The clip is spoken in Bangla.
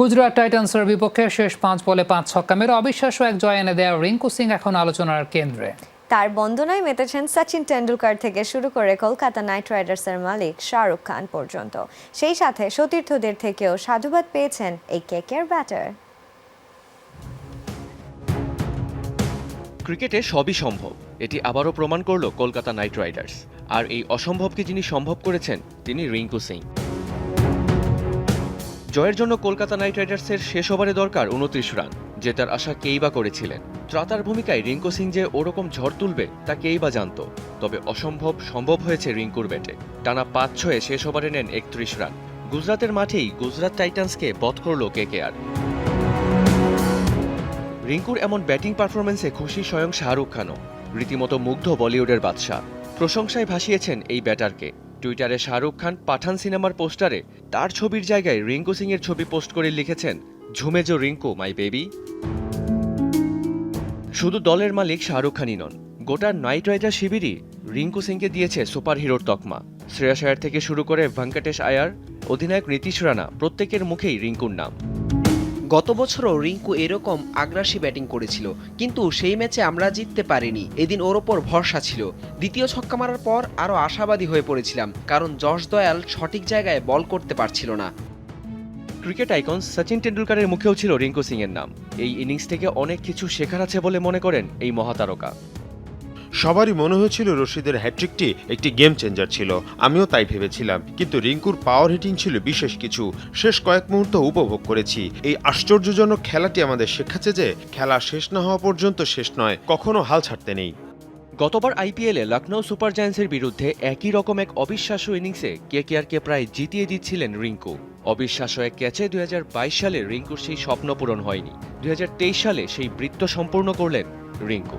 গুজরাট টাইটান্সের বিপক্ষে শেষ পাঁচ বলে পাঁচ ছক্কা মেরে অবিশ্বাস্য এক জয় এনে দেওয়া রিঙ্কু সিং এখন আলোচনার কেন্দ্রে। তার বন্দনায় মেতেছেন সচিন টেন্ডুলকার থেকে শুরু করে কলকাতা নাইট রাইডার্সের মালিক শাহরুখ খান পর্যন্ত। সেই সাথে সতীর্থদের থেকেও সাধুবাদ পেয়েছেন এই কেকের ব্যাটার। ক্রিকেটে সবই সম্ভব এটি আবারও প্রমাণ করল কলকাতা নাইট রাইডার্স। আর এই অসম্ভবকে যিনি সম্ভব করেছেন তিনি রিঙ্কু সিং। জয়ের জন্য কলকাতা নাইট রাইডার্সের শেষ ওভারে দরকার উনত্রিশ রান, জেতার আশা কেই বা করেছিলেন। ত্রাতার ভূমিকায় রিঙ্কু সিং যে ওরকম ঝড় তুলবে, তা কেই বা জানত। তবে অসম্ভব সম্ভব হয়েছে রিঙ্কুর ব্যাটে। টানা পাঁচ ছয়ে শেষ ওভারে নেন একত্রিশ রান। গুজরাতের মাঠেই গুজরাট টাইটান্সকে বধ করল কেকেআর। রিঙ্কুর এমন ব্যাটিং পারফরমেন্সে খুশি স্বয়ং শাহরুখ খানও। রীতিমতো মুগ্ধ বলিউডের বাদশাহ। প্রশংসায় ভাসিয়েছেন এই ব্যাটারকে। টুইটারে শাহরুখ খান পাঠান সিনেমার পোস্টারে, তার ছবির জায়গায় রিঙ্কু সিং এর ছবি পোস্ট করে লিখেছেন, ঝুমেজো রিঙ্কু মাই বেবি শুধু দলের মালিক শাহরুখ খানই নন, গোটা নাইট রাইডার শিবিরই রিঙ্কু সিংকে দিয়েছে সুপারহিরোর তকমা। শ্রেয়াস আয়ার থেকে শুরু করে ভেঙ্কটেশ আয়ার, অধিনায়ক নীতিশ রানা, প্রত্যেকের মুখেই রিঙ্কুর নাম। গত বছরও রিঙ্কু এরকম আগ্রাসী ব্যাটিং করেছিল, কিন্তু সেই ম্যাচে আমরা জিততে পারিনি। এদিন ওর ওপর ভরসা ছিল। দ্বিতীয় ছক্কা মারার পর আরও আশাবাদী হয়ে পড়েছিলাম, কারণ যশ দয়াল সঠিক জায়গায় বল করতে পারছিল না। ক্রিকেট আইকন সচিন টেন্ডুলকারের মুখেও ছিল রিঙ্কু সিং এর নাম। এই ইনিংস থেকে অনেক কিছু শেখার আছে বলে মনে করেন এই মহাতারকা। সবারই মনে হয়েছিল রশিদের হ্যাট্রিকটি একটি গেম চেঞ্জার ছিল। আমিও তাই ভেবেছিলাম, কিন্তু রিঙ্কুর পাওয়ার হিটিং ছিল বিশেষ কিছু। শেষ কয়েক মুহূর্ত উপভোগ করেছি। এই আশ্চর্যজনক খেলাটি আমাদের শেখাচ্ছে যে, খেলা শেষ না হওয়া পর্যন্ত শেষ নয়, কখনো হাল ছাড়তে নেই। গতবার আইপিএলে লখনৌ সুপার জায়ান্টসের বিরুদ্ধে একই রকম এক অবিশ্বাস্য ইনিংসে কেকেআরকে প্রায় জিতিয়ে দিচ্ছিলেন রিঙ্কু। অবিশ্বাস্য এক ক্যাচে দুই হাজার বাইশ সালে রিঙ্কুর সেই স্বপ্ন পূরণ হয়নি। দুই হাজার তেইশ সালে সেই বৃত্ত সম্পূর্ণ করলেন রিঙ্কু।